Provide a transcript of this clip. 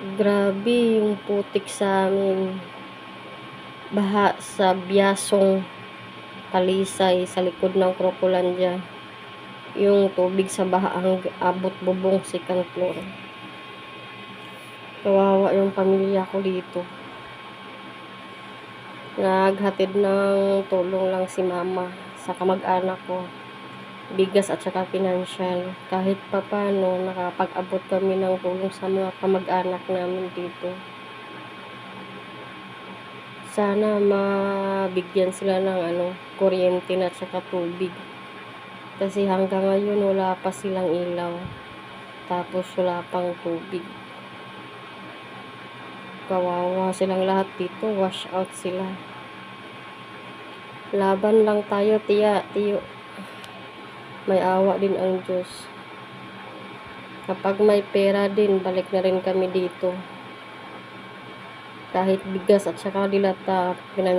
Grabe yung putik sa'min. Baha sa Biasong Talisay sa likod ng Crocolandia. Yung tubig sa baha ang abot bubong second floor. Kawawa yung pamilya ko dito. Naghatid ng tulong lang si mama sa kamag-anak ko. Bigas at saka financial. Kahit papano nakapag-abot kami ng tulong sa mga kamag-anak namin dito. Sana mabigyan sila ng ano, kuryente na saka tubig. Kasi hanggang ngayon wala pa silang ilaw. Tapos wala pang tubig. Kawawa silang lahat dito. Wash out sila. Laban lang tayo, tiya, tiyo. May awa din ang Diyos. Kapag may pera din, balik na rin kami dito. Kahit bigas at saka dilata, pinang